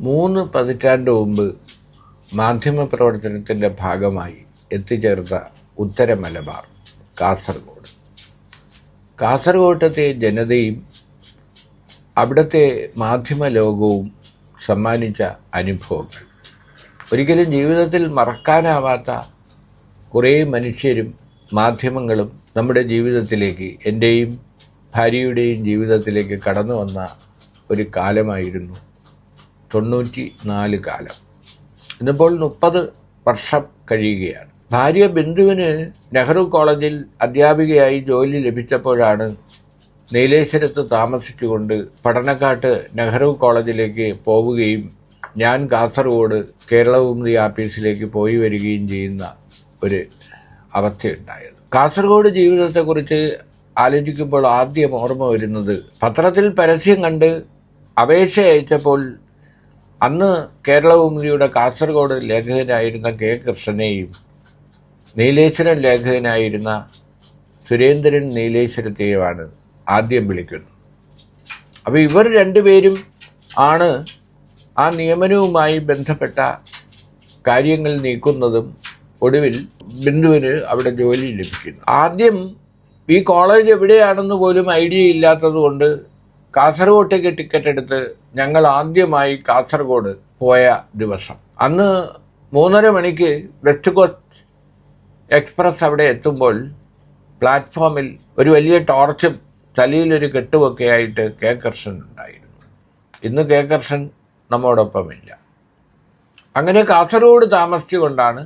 മൂന്ന് പതിറ്റാണ്ട് മുമ്പ് മാധ്യമപ്രവർത്തനത്തിന്റെ ഭാഗമായി എത്തിച്ചേർന്ന ഉത്തര മലബാർ കാസർഗോഡ്. കാസർഗോട്ടത്തെ ജനതയും അവിടുത്തെ മാധ്യമ ലോകവും സമ്മാനിച്ച അനുഭവങ്ങൾ. ഒരിക്കലും ജീവിതത്തിൽ മറക്കാനാവാത്ത കുറേ മനുഷ്യരും മാധ്യമങ്ങളും നമ്മുടെ ജീവിതത്തിലേക്ക് എന്റെയും ഭാര്യയുടെയും ജീവിതത്തിലേക്ക് കടന്നു വന്ന ഒരു കാലമായിരുന്നു തൊണ്ണൂറ്റി നാല് കാലം. ഇന്നിപ്പോൾ മുപ്പത് വർഷം കഴിയുകയാണ്. ഭാര്യ ബിന്ദുവിന് നെഹ്റു കോളേജിൽ അധ്യാപികയായി ജോലി ലഭിച്ചപ്പോഴാണ് നീലേശ്വരത്ത് താമസിച്ചുകൊണ്ട് പഠനക്കാട്ട് നെഹ്റു കോളേജിലേക്ക് പോവുകയും ഞാൻ കാസർഗോഡ് കേരളഭൂമി ആഫീസിലേക്ക് പോയി വരികയും ചെയ്യുന്ന ഒരു അവസ്ഥയുണ്ടായത്. കാസർഗോഡ് ജീവിതത്തെക്കുറിച്ച് ആലോചിക്കുമ്പോൾ ആദ്യം ഓർമ്മ വരുന്നത് പത്രത്തിൽ പരസ്യം കണ്ട് അപേക്ഷ അയച്ചപ്പോൾ അന്ന് കേരളഭൂമിയുടെ കാസർഗോഡ് ലേഖകനായിരുന്ന കെ കൃഷ്ണനെയും നീലേശ്വരൻ ലേഖകനായിരുന്ന സുരേന്ദ്രൻ നീലേശ്വരത്തെയുമാണ് ആദ്യം വിളിക്കുന്നത്. അപ്പോൾ ഇവർ രണ്ടുപേരും ആണ് ആ നിയമനവുമായി ബന്ധപ്പെട്ട കാര്യങ്ങൾ നീക്കുന്നതും ഒടുവിൽ ബിന്ദുവിന് അവിടെ ജോലി ലഭിക്കുന്നു. ആദ്യം ഈ കോളേജ് എവിടെയാണെന്ന് പോലും ഐഡിയ ഇല്ലാത്തത് കൊണ്ട് കാസർഗോട്ടേക്ക് ടിക്കറ്റ് എടുത്ത് ഞങ്ങൾ ആദ്യമായി കാസർഗോഡ് പോയ ദിവസം. അന്ന് മൂന്നര മണിക്ക് വെസ്റ്റ് കോസ്റ്റ് എക്സ്പ്രസ് അവിടെ എത്തുമ്പോൾ പ്ലാറ്റ്ഫോമിൽ ഒരു വലിയ ടോർച്ചും തലയിലൊരു കെട്ടുമൊക്കെ ആയിട്ട് കെ കർഷൻ ഉണ്ടായിരുന്നു. ഇന്ന് കെ കർഷൻ നമ്മോടൊപ്പമില്ല. അങ്ങനെ കാസർഗോഡ് താമസിച്ചുകൊണ്ടാണ്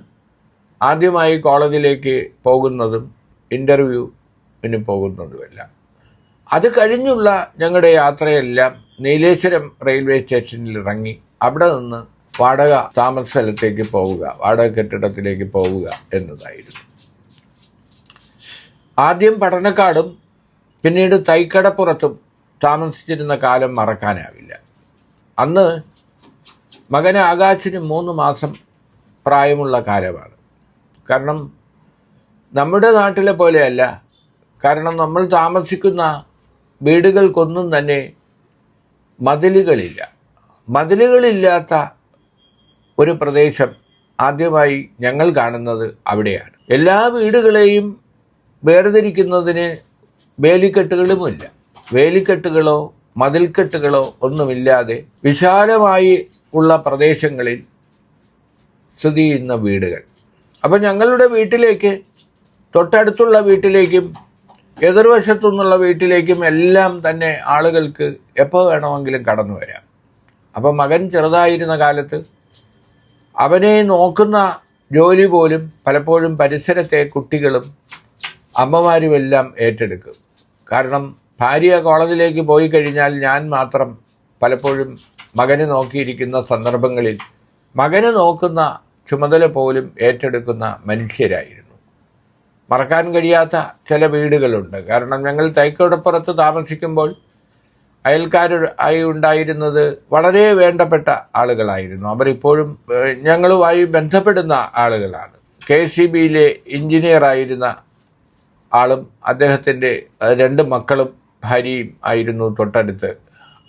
ആദ്യമായി കോളേജിലേക്ക് പോകുന്നതും ഇന്റർവ്യൂവിന് പോകുന്നതുമെല്ലാം. അത് കഴിഞ്ഞുള്ള ഞങ്ങളുടെ യാത്രയെല്ലാം നീലേശ്വരം റെയിൽവേ സ്റ്റേഷനിൽ ഇറങ്ങി അവിടെ നിന്ന് വാടക താമസ സ്ഥലത്തേക്ക് പോവുക വാടക കെട്ടിടത്തിലേക്ക് പോവുക എന്നതായിരുന്നു. ആദ്യം പഠനക്കാടും പിന്നീട് തൈക്കടപ്പുറത്തും താമസിച്ചിരുന്ന കാലം മറക്കാനാവില്ല. അന്ന് മകന് ആകാശിന് മൂന്ന് മാസം പ്രായമുള്ള കാലമാണ്. കാരണം നമ്മുടെ നാട്ടിലെ പോലെയല്ല. കാരണം നമ്മൾ താമസിക്കുന്ന വീടുകൾക്കൊന്നും തന്നെ മതിലുകളില്ല. മതിലുകളില്ലാത്ത ഒരു പ്രദേശം ആദ്യമായി ഞങ്ങൾ കാണുന്നത് അവിടെയാണ്. എല്ലാ വീടുകളെയും വേർതിരിക്കുന്നതിന് വേലിക്കെട്ടുകളുമില്ല. വേലിക്കെട്ടുകളോ മതിൽക്കെട്ടുകളോ ഒന്നുമില്ലാതെ വിശാലമായി ഉള്ള പ്രദേശങ്ങളിൽ സ്ഥിതി ചെയ്യുന്ന വീടുകൾ. അപ്പോൾ ഞങ്ങളുടെ വീട്ടിലേക്ക് തൊട്ടടുത്തുള്ള വീട്ടിലേക്കും എതിർവശത്തു നിന്നുള്ള വീട്ടിലേക്കും എല്ലാം തന്നെ ആളുകൾക്ക് എപ്പോൾ വേണമെങ്കിലും കടന്നു വരാം. അപ്പം മകൻ ചെറുതായിരുന്ന കാലത്ത് അവനെ നോക്കുന്ന ജോലി പോലും പലപ്പോഴും പരിസരത്തെ കുട്ടികളും അമ്മമാരുമെല്ലാം ഏറ്റെടുക്കും. കാരണം ഭാര്യ കോളേജിലേക്ക് പോയി കഴിഞ്ഞാൽ ഞാൻ മാത്രം പലപ്പോഴും മകനെ നോക്കിയിരിക്കുന്ന സന്ദർഭങ്ങളിൽ മകനെ നോക്കുന്ന ചുമതല പോലും ഏറ്റെടുക്കുന്ന മനുഷ്യരായിരുന്നു. മറക്കാൻ കഴിയാത്ത ചില വീടുകളുണ്ട്. കാരണം ഞങ്ങൾ തൈക്കോടപ്പുറത്ത് താമസിക്കുമ്പോൾ അയൽക്കാർ ആയി ഉണ്ടായിരുന്നത് വളരെ വേണ്ടപ്പെട്ട ആളുകളായിരുന്നു. അവരിപ്പോഴും ഞങ്ങളുമായി ബന്ധപ്പെടുന്ന ആളുകളാണ്. കെ സി ബിയിലെ എഞ്ചിനീയറായിരുന്ന ആളും അദ്ദേഹത്തിന്റെ രണ്ട് മക്കളും ഭാര്യയും ആയിരുന്നു തൊട്ടടുത്ത്.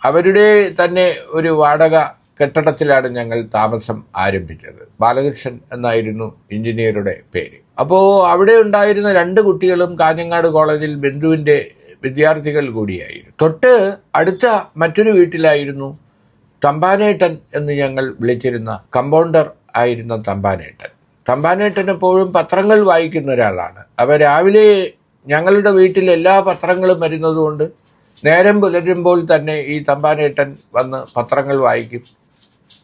അവരുടെ തന്നെ ഒരു വാടക കെട്ടിടത്തിലാണ് ഞങ്ങൾ താമസം ആരംഭിച്ചത്. ബാലകൃഷ്ണൻ എന്നായിരുന്നു എഞ്ചിനീയറുടെ പേര്. അപ്പോൾ അവിടെ ഉണ്ടായിരുന്ന രണ്ട് കുട്ടികളും കാഞ്ഞങ്ങാട് കോളേജിൽ ബിന്ദുവിന്റെ വിദ്യാർത്ഥികൾ കൂടിയായിരുന്നു. തൊട്ട് അടുത്ത മറ്റൊരു വീട്ടിലായിരുന്നു തമ്പാനേട്ടൻ എന്ന് ഞങ്ങൾ വിളിച്ചിരുന്ന കമ്പൗണ്ടർ ആയിരുന്ന തമ്പാനേട്ടൻ. തമ്പാനേട്ടൻ എപ്പോഴും പത്രങ്ങൾ വായിക്കുന്ന ഒരാളാണ്. അവ രാവിലെ ഞങ്ങളുടെ വീട്ടിൽ എല്ലാ പത്രങ്ങളും വരുന്നതുകൊണ്ട് നേരം പുലരുമ്പോൾ തന്നെ ഈ തമ്പാനേട്ടൻ വന്ന് പത്രങ്ങൾ വായിക്കും.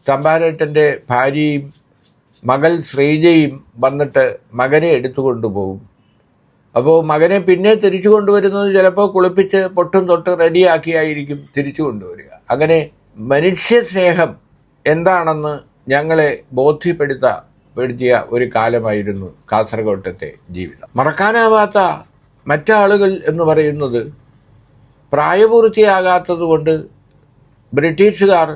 തമ്പാനേട്ടന്റെ ഭാര്യയും മകൾ ശ്രീജയും വന്നിട്ട് മകനെ എടുത്തു കൊണ്ടുപോകും. അപ്പോൾ മകനെ പിന്നെ തിരിച്ചു കൊണ്ടുവരുന്നത് ചിലപ്പോൾ കുളിപ്പിച്ച് പൊട്ടും തൊട്ട് റെഡിയാക്കിയായിരിക്കും തിരിച്ചു കൊണ്ടുവരിക. അങ്ങനെ മനുഷ്യ സ്നേഹം എന്താണെന്ന് ഞങ്ങളെ ബോധ്യപ്പെടുത്ത പെടുത്തിയ ഒരു കാലമായിരുന്നു കാസർഗോട്ടത്തെ ജീവിതം. മറക്കാനാവാത്ത മറ്റാളുകൾ എന്ന് പറയുന്നത് പ്രായപൂർത്തിയാകാത്തത് കൊണ്ട് ബ്രിട്ടീഷുകാർ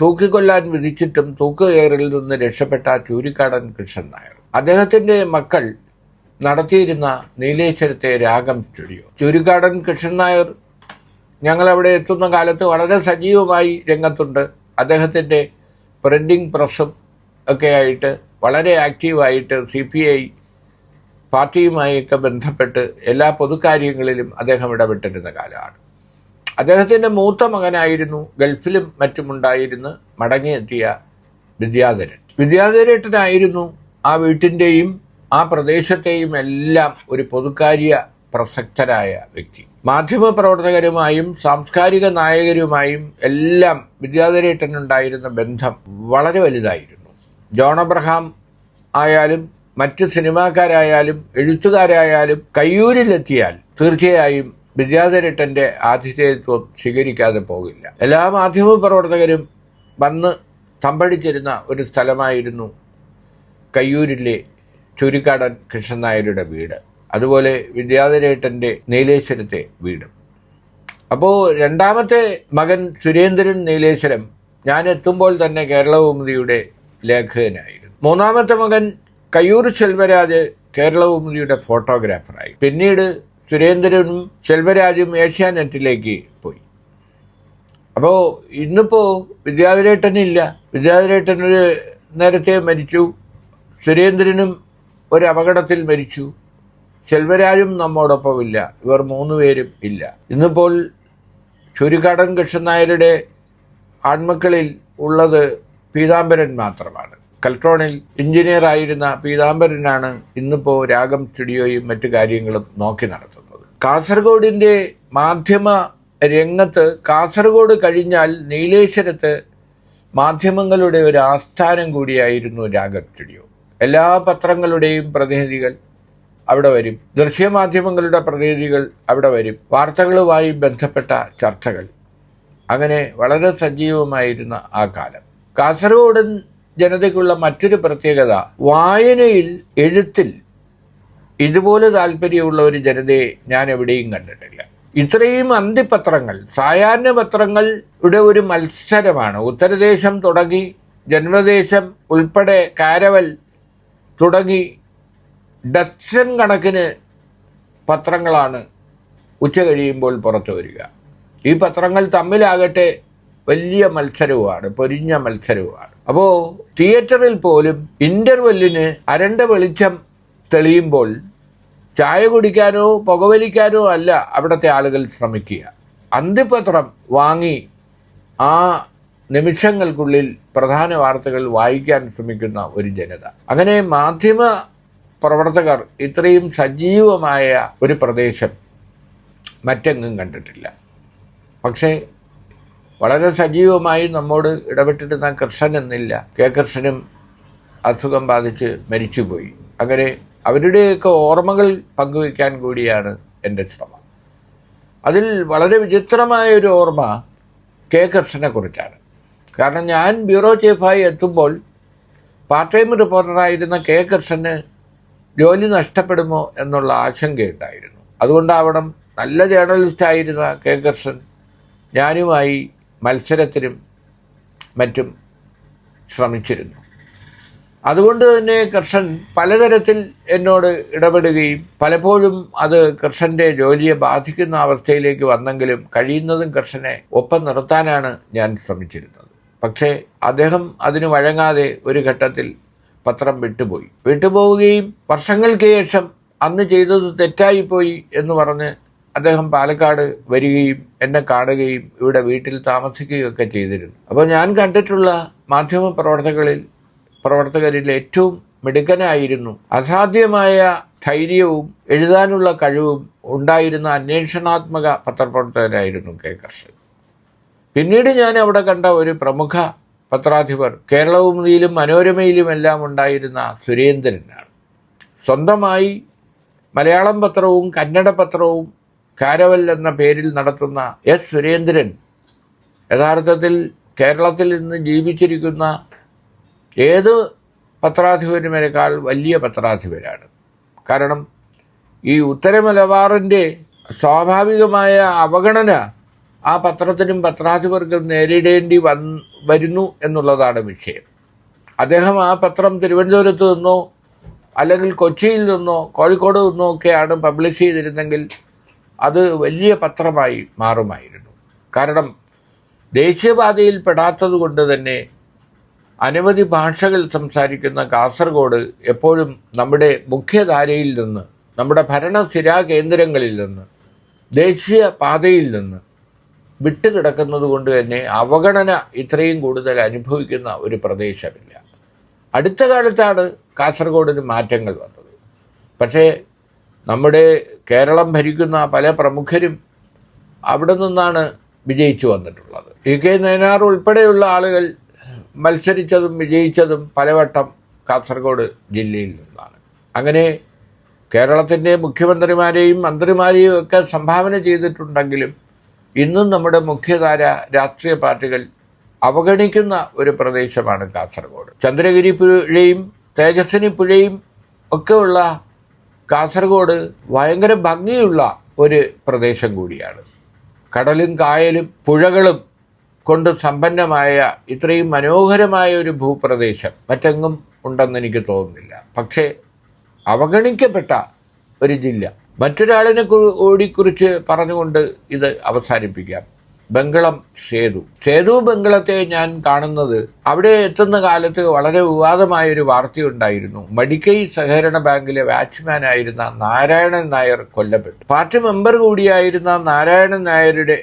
തൂക്കിക്കൊല്ലാൻ വിധിച്ചിട്ടും തൂക്കുകയറിൽ നിന്ന് രക്ഷപ്പെട്ട ചൂരിക്കാടൻ കൃഷ്ണൻ നായർ. അദ്ദേഹത്തിന്റെ മക്കൾ നടത്തിയിരുന്ന നീലേശ്വരത്തെ രാഗം സ്റ്റുഡിയോ ചൂരിക്കാടൻ കൃഷ്ണൻ നായർ ഞങ്ങളവിടെ എത്തുന്ന കാലത്ത് വളരെ സജീവമായി രംഗത്തുണ്ട്. അദ്ദേഹത്തിന്റെ പ്രിന്റിംഗ് പ്രസ്സും ഒക്കെ ആയിട്ട് വളരെ ആക്റ്റീവായിട്ട് സി പി ഐ പാർട്ടിയുമായൊക്കെ ബന്ധപ്പെട്ട് എല്ലാ പൊതുകാര്യങ്ങളിലും അദ്ദേഹം ഇടപെട്ടിരുന്ന കാലമാണ്. അദ്ദേഹത്തിന്റെ മൂത്ത മകനായിരുന്നു ഗൾഫിലും മറ്റുമുണ്ടായിരുന്ന് മടങ്ങിയെത്തിയ വിദ്യാധരൻ. വിദ്യാധരേട്ടനായിരുന്നു ആ വീട്ടിന്റെയും ആ പ്രദേശത്തെയും എല്ലാം ഒരു പൊതുക്കാര്യ പ്രസക്തരായ വ്യക്തി. മാധ്യമപ്രവർത്തകരുമായും സാംസ്കാരിക നായകരുമായും എല്ലാം വിദ്യാധരേട്ടനുണ്ടായിരുന്ന ബന്ധം വളരെ വലുതായിരുന്നു. ജോൺ അബ്രഹാം ആയാലും മറ്റ് സിനിമാക്കാരായാലും എഴുത്തുകാരായാലും കയ്യൂരിലെത്തിയാൽ തീർച്ചയായും വിദ്യാധരേട്ടന്റെ ആതിഥേയത്വം സ്വീകരിക്കാതെ പോകില്ല. എല്ലാ മാധ്യമ പ്രവർത്തകരും വന്ന് തമ്പടിച്ചിരുന്ന ഒരു സ്ഥലമായിരുന്നു കയ്യൂരിലെ ചുരിക്കാടൻ കൃഷ്ണൻ നായരുടെ വീട്. അതുപോലെ വിദ്യാധരേട്ടന്റെ നീലേശ്വരത്തെ വീടും. അപ്പോൾ രണ്ടാമത്തെ മകൻ സുരേന്ദ്രൻ നീലേശ്വരം ഞാൻ എത്തുമ്പോൾ തന്നെ കേരളകൗമുദിയുടെ ലേഖകനായിരുന്നു. മൂന്നാമത്തെ മകൻ കയ്യൂർ സെൽവരാജ് കേരളകൗമുദിയുടെ ഫോട്ടോഗ്രാഫറായി. പിന്നീട് സുരേന്ദ്രനും ശെൽവരാജും ഏഷ്യാനെറ്റിലേക്ക് പോയി. അപ്പോൾ ഇന്നിപ്പോൾ വിദ്യാധരേട്ടനില്ല വിദ്യാധരേട്ടനൊരു നേരത്തെ മരിച്ചു. സുരേന്ദ്രനും ഒരു അപകടത്തിൽ മരിച്ചു. ശെൽവരാജും നമ്മോടൊപ്പമില്ല. ഇവർ മൂന്ന് പേരും ഇല്ല. ഇന്നിപ്പോൾ ചുരുക്കാടൻ കൃഷ്ണൻ നായരുടെ ആൺമക്കളിൽ ഉള്ളത് പീതാംബരൻ മാത്രമാണ്. കൽട്രോണിൽ എഞ്ചിനീയർ ആയിരുന്ന പീതാംബരനാണ് ഇന്നിപ്പോൾ രാഗം സ്റ്റുഡിയോയും മറ്റു കാര്യങ്ങളും നോക്കി നടത്തുന്നത്. കാസർഗോഡിന്റെ മാധ്യമ രംഗത്ത് കാസർഗോഡ് കഴിഞ്ഞാൽ നീലേശ്വരത്ത് മാധ്യമങ്ങളുടെ ഒരു ആസ്ഥാനം കൂടിയായിരുന്നു രാഗർ സ്റ്റുഡിയോ. എല്ലാ പത്രങ്ങളുടെയും പ്രതിനിധികൾ അവിടെ വരും. ദൃശ്യമാധ്യമങ്ങളുടെ പ്രതിനിധികൾ അവിടെ വരും. വാർത്തകളുമായി ബന്ധപ്പെട്ട ചർച്ചകൾ. അങ്ങനെ വളരെ സജീവമായിരുന്ന ആ കാലം. കാസർഗോഡൻ ജനതയ്ക്കുള്ള മറ്റൊരു പ്രത്യേകത വായനയിൽ എഴുത്തിൽ ഇതുപോലെ താല്പര്യമുള്ള ഒരു ജനതയെ ഞാൻ എവിടെയും കണ്ടിട്ടില്ല. ഇത്രയും അന്തിപത്രങ്ങൾ സായാഹ്ന പത്രങ്ങളുടെ ഒരു മത്സരമാണ്. ഉത്തരദേശം തുടങ്ങി ജന്മദേശം ഉൾപ്പെടെ കാരവൽ തുടങ്ങി ഡസൻ കണക്കിന് പത്രങ്ങളാണ് ഉച്ച കഴിയുമ്പോൾ പുറത്തു വരിക. ഈ പത്രങ്ങൾ തമ്മിലാകട്ടെ വലിയ മത്സരവുമാണ് പൊരിഞ്ഞ മത്സരവുമാണ്. അപ്പോൾ തിയേറ്ററിൽ പോലും ഇന്റർവെല്ലിന് അരണ്ട വെളിച്ചം തെളിയുമ്പോൾ ചായ കുടിക്കാനോ പുകവലിക്കാനോ അല്ല അവിടുത്തെ ആളുകൾ ശ്രമിക്കുക. അന്തിപത്രം വാങ്ങി ആ നിമിഷങ്ങൾക്കുള്ളിൽ പ്രധാന വാർത്തകൾ വായിക്കാൻ ശ്രമിക്കുന്ന ഒരു ജനത. അങ്ങനെ മാധ്യമ പ്രവർത്തകർ ഇത്രയും സജീവമായ ഒരു പ്രദേശം മറ്റെങ്ങും കണ്ടിട്ടില്ല. പക്ഷേ വളരെ സജീവമായി നമ്മോട് ഇടപെട്ടിരുന്ന കൃഷ്ണൻ എന്നില്ല. കെ കൃഷ്ണനും അസുഖം ബാധിച്ച് മരിച്ചുപോയി. അങ്ങനെ അവരുടെയൊക്കെ ഓർമ്മകൾ പങ്കുവയ്ക്കാൻ കൂടിയാണ് എന്റെ ശ്രമം. അതിൽ വളരെ വിചിത്രമായ ഒരു ഓർമ്മ കെ കൃഷ്ണനെ കുറിച്ചാണ്. കാരണം ഞാൻ ബ്യൂറോ ചീഫായി എത്തുമ്പോൾ പാർട്ട് ടൈം റിപ്പോർട്ടറായിരുന്ന കെ കൃഷ്ണന് ജോലി നഷ്ടപ്പെടുമോ എന്നുള്ള ആശങ്കയുണ്ടായിരുന്നു. അതുകൊണ്ടാവണം നല്ല ജേർണലിസ്റ്റ് ആയിരുന്ന കെ കൃഷ്ണൻ ഞാനുമായി മത്സരത്തിനും മറ്റും ശ്രമിച്ചിരുന്നു. അതുകൊണ്ട് തന്നെ കൃഷ്ണൻ പലതരത്തിൽ എന്നോട് ഇടപെടുകയും പലപ്പോഴും അത് കൃഷ്ണന്റെ ജോലിയെ ബാധിക്കുന്ന അവസ്ഥയിലേക്ക് വന്നെങ്കിലും കഴിയുന്നതും കൃഷ്ണനെ ഒപ്പം നിർത്താനാണ് ഞാൻ ശ്രമിച്ചിരുന്നത്. പക്ഷേ അദ്ദേഹം അതിന് വഴങ്ങാതെ ഒരു ഘട്ടത്തിൽ പത്രം വിട്ടുപോയി. വിട്ടുപോവുകയും വർഷങ്ങൾക്ക് ശേഷം അന്ന് ചെയ്തത് തെറ്റായിപ്പോയി എന്ന് പറഞ്ഞ് അദ്ദേഹം പാലക്കാട് വരികയും എന്നെ കാണുകയും ഇവിടെ വീട്ടിൽ താമസിക്കുകയൊക്കെ ചെയ്തിരുന്നു. അപ്പോൾ ഞാൻ കണ്ടിട്ടുള്ള മാധ്യമ പ്രവർത്തകരിൽ പ്രവർത്തകരിൽ ഏറ്റവും മിടുക്കനായിരുന്നു. അസാധ്യമായ ധൈര്യവും എഴുതാനുള്ള കഴിവും ഉണ്ടായിരുന്ന അന്വേഷണാത്മക പത്രപ്രവർത്തകരായിരുന്നു കെ കർഷകൻ. പിന്നീട് ഞാൻ അവിടെ കണ്ട ഒരു പ്രമുഖ പത്രാധിപർ കേരളഭൂമിയിലും മനോരമയിലും എല്ലാം ഉണ്ടായിരുന്ന സുരേന്ദ്രനാണ്. സ്വന്തമായി മലയാളം പത്രവും കന്നഡ പത്രവും കാരവൽ എന്ന പേരിൽ നടത്തുന്ന എസ് സുരേന്ദ്രൻ യഥാർത്ഥത്തിൽ കേരളത്തിൽ നിന്ന് ജീവിച്ചിരിക്കുന്ന ഏത് പത്രാധിപരുമേക്കാൾ വലിയ പത്രാധിപരാണ്? കാരണം ഈ ഉത്തര മലബാറിന്റെ സ്വാഭാവികമായ അവഗണന ആ പത്രത്തിനും പത്രാധിപർക്കും നേരിടേണ്ടി വന്ന് വരുന്നു എന്നുള്ളതാണ് വിഷയം. അദ്ദേഹം ആ പത്രം തിരുവനന്തപുരത്ത് നിന്നോ അല്ലെങ്കിൽ കൊച്ചിയിൽ നിന്നോ കോഴിക്കോട് നിന്നോ ഒക്കെയാണ് പബ്ലിഷ് ചെയ്തിരുന്നെങ്കിൽ അത് വലിയ പത്രമായി മാറുമായിരുന്നു. കാരണം ദേശീയപാതയിൽ പെടാത്തത് കൊണ്ട് തന്നെ അനവധി ഭാഷകൾ സംസാരിക്കുന്ന കാസർഗോഡ് എപ്പോഴും നമ്മുടെ മുഖ്യധാരയിൽ നിന്ന് നമ്മുടെ ഭരണസ്ഥിരാ കേന്ദ്രങ്ങളിൽ നിന്ന് ദേശീയ പാതയിൽ നിന്ന് വിട്ടുകിടക്കുന്നത് കൊണ്ട് തന്നെ അവഗണന ഇത്രയും കൂടുതൽ അനുഭവിക്കുന്ന ഒരു പ്രദേശമില്ല. അടുത്ത കാലത്താണ് കാസർഗോഡിന് മാറ്റങ്ങൾ വന്നത്. പക്ഷേ നമ്മുടെ കേരളം ഭരിക്കുന്ന പല പ്രമുഖരും അവിടെ നിന്നാണ് വിജയിച്ചു വന്നിട്ടുള്ളത്. ഇ കെ നയനാർ ഉൾപ്പെടെയുള്ള ആളുകൾ മത്സരിച്ചതും വിജയിച്ചതും പലവട്ടം കാസർഗോഡ് ജില്ലയിൽ നിന്നാണ്. അങ്ങനെ കേരളത്തിന്റെ മുഖ്യമന്ത്രിമാരെയും മന്ത്രിമാരെയും ഒക്കെ സംഭാവന ചെയ്തിട്ടുണ്ടെങ്കിലും ഇന്നും നമ്മുടെ മുഖ്യധാര രാഷ്ട്രീയ പാർട്ടികൾ അവഗണിക്കുന്ന ഒരു പ്രദേശമാണ് കാസർഗോഡ്. ചന്ദ്രഗിരി പുഴയും തേജസ്വിനി പുഴയും ഒക്കെയുള്ള കാസർഗോഡ് ഭയങ്കര ഭംഗിയുള്ള ഒരു പ്രദേശം കൂടിയാണ്. കടലും കായലും പുഴകളും കൊണ്ട് സമ്പന്നമായ ഇത്രയും മനോഹരമായ ഒരു ഭൂപ്രദേശം മറ്റെങ്ങും ഉണ്ടെന്ന് എനിക്ക് തോന്നുന്നില്ല. പക്ഷേ അവഗണിക്കപ്പെട്ട ഒരു ജില്ല. മറ്റൊരാളിനെ ഓടിക്കുറിച്ച് പറഞ്ഞുകൊണ്ട് ഇത് അവസാനിപ്പിക്കാം. ബംഗളം സേതു. സേതു ബംഗളത്തെ ഞാൻ കാണുന്നത് അവിടെ എത്തുന്ന കാലത്ത് വളരെ വിവാദമായ ഒരു വാർത്തയുണ്ടായിരുന്നു. മടിക്കൈ സഹകരണ ബാങ്കിലെ വാച്ച്മാൻ ആയിരുന്ന നാരായണൻ നായർ കൊല്ലപ്പെട്ടു. പാർട്ടി മെമ്പർ കൂടിയായിരുന്ന നാരായണൻ നായരുടെ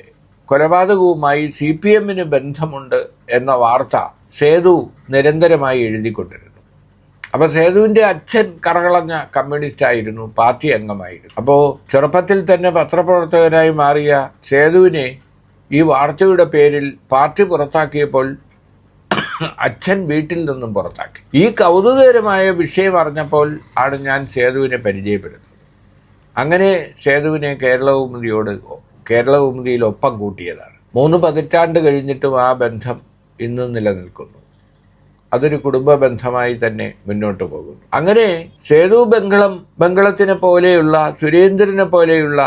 കൊലപാതകവുമായി സി പി എമ്മിന് ബന്ധമുണ്ട് എന്ന വാർത്ത സേതു നിരന്തരമായി എഴുതിക്കൊണ്ടിരുന്നു. അപ്പൊ സേതുവിന്റെ അച്ഛൻ കറകളഞ്ഞ കമ്മ്യൂണിസ്റ്റ് ആയിരുന്നു പാർട്ടി അംഗമായിരുന്നു. അപ്പോൾ ചെറുപ്പത്തിൽ തന്നെ പത്രപ്രവർത്തകനായി മാറിയ സേതുവിനെ ഈ വാർത്തയുടെ പേരിൽ പാർട്ടി പുറത്താക്കിയപ്പോൾ അച്ഛൻ വീട്ടിൽ നിന്നും പുറത്താക്കി. ഈ കൗതുകകരമായ വിഷയം അറിഞ്ഞപ്പോൾ ആണ് ഞാൻ സേതുവിനെ പരിചയപ്പെടുന്നത്. അങ്ങനെ സേതുവിനെ കേരളകൗമുദിയോട് കേരളകൗമുദിയിൽ ഒപ്പം കൂട്ടിയതാണ്. മൂന്ന് പതിറ്റാണ്ട് കഴിഞ്ഞിട്ടും ആ ബന്ധം ഇന്നും നിലനിൽക്കുന്നു. അതൊരു കുടുംബ ബന്ധമായി തന്നെ മുന്നോട്ട് പോകുന്നു. അങ്ങനെ സേതു ബംഗളം ബംഗളത്തിനെ പോലെയുള്ള സുരേന്ദ്രനെ പോലെയുള്ള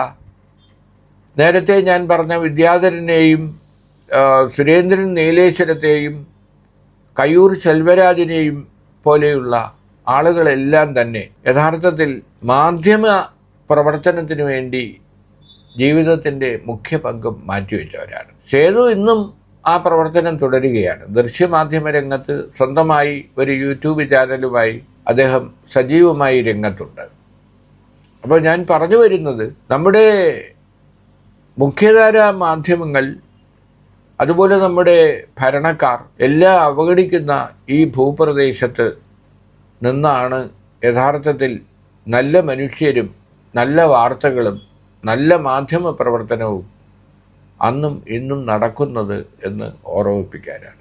നേരത്തെ ഞാൻ പറഞ്ഞ വിദ്യാധരനെയും സുരേന്ദ്രൻ നീലേശ്വരത്തെയും കയ്യൂർ ശെൽവരാജിനെയും പോലെയുള്ള ആളുകളെല്ലാം തന്നെ യഥാർത്ഥത്തിൽ മാധ്യമ പ്രവർത്തനത്തിന് വേണ്ടി ജീവിതത്തിന്റെ മുഖ്യ പങ്കും മാറ്റിവെച്ചവരാണ് സേതു ഇന്നും ആ പ്രവർത്തനം തുടരുകയാണ്. ദൃശ്യമാധ്യമ രംഗത്ത് സ്വന്തമായി ഒരു യൂട്യൂബ് ചാനലുമായി അദ്ദേഹം സജീവമായി രംഗത്തുണ്ട്. അപ്പോൾ ഞാൻ പറഞ്ഞു വരുന്നത് നമ്മുടെ മുഖ്യധാര മാധ്യമങ്ങൾ അതുപോലെ നമ്മുടെ ഭരണക്കാർ എല്ലാം അവഗണിക്കുന്ന ഈ ഭൂപ്രദേശത്ത് നിന്നാണ് യഥാർത്ഥത്തിൽ നല്ല മനുഷ്യരും നല്ല വാർത്തകളും നല്ല മാധ്യമ പ്രവർത്തനവും അന്നും ഇന്നും നടക്കുന്നത് എന്ന് ഓർമ്മിപ്പിക്കാനാണ്.